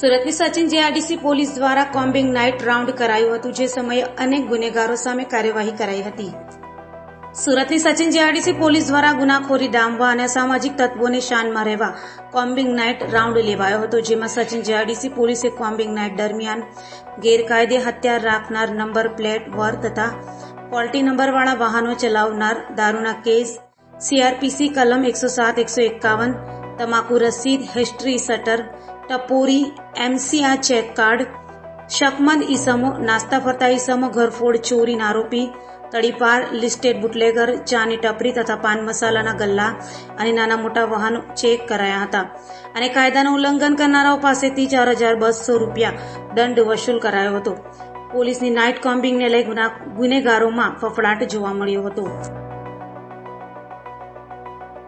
સુરતની સચિન જેઆરડીસી પોલીસ દ્વારા combing night round કરાયું હતું, જે સમયે અનેક ગુનેગારો સામે કાર્યવાહી કરાઈ હતી. સુરતની સચિન જેઆરડીસી પોલીસ દ્વારા ગુનાખોરી ડામવા અને સામાજિક તત્વોને શાનમાં રહેવા કોમ્બિંગ નાઇટ રાઉન્ડ લેવાયો હતો, જેમાં સચિન જેઆરડીસી પોલીસે કોમ્બિંગ નાઇટ દરમિયાન ગેરકાયદે હથિયાર રાખનાર નંબર પ્લેટ, વર તથા પોલ્ટી નંબરવાળા વાહનો ચલાવનાર, દારૂના કેસ, સીઆરપીસી કલમ એકસો સાત, એકસો એકાવન તમાકુ રસીદ હિસ્ટ્રી શટર ટપોરી એમસીઆર ચેક કાર્ડ શકમંદ ઈસમો નાસ્તા ફરતા ઈસમો ઘરફોડ ચોરીના આરોપી તડીપાર લિસ્ટેડ બુટલેગર ચાની ટપરી તથા પાન મસાલાના ગલ્લા અને નાના મોટા વાહનો ચેક કરાયા હતા અને કાયદાનું ઉલ્લંઘન કરનારાઓ પાસેથી ચાર હજાર બસો રૂપિયા દંડ વસૂલ કરાયો હતો પોલીસની નાઇટ કોમ્બિંગને લઈ ગુના- ગુનેગારોમાં ફફડાટ જોવા મળ્યો હતો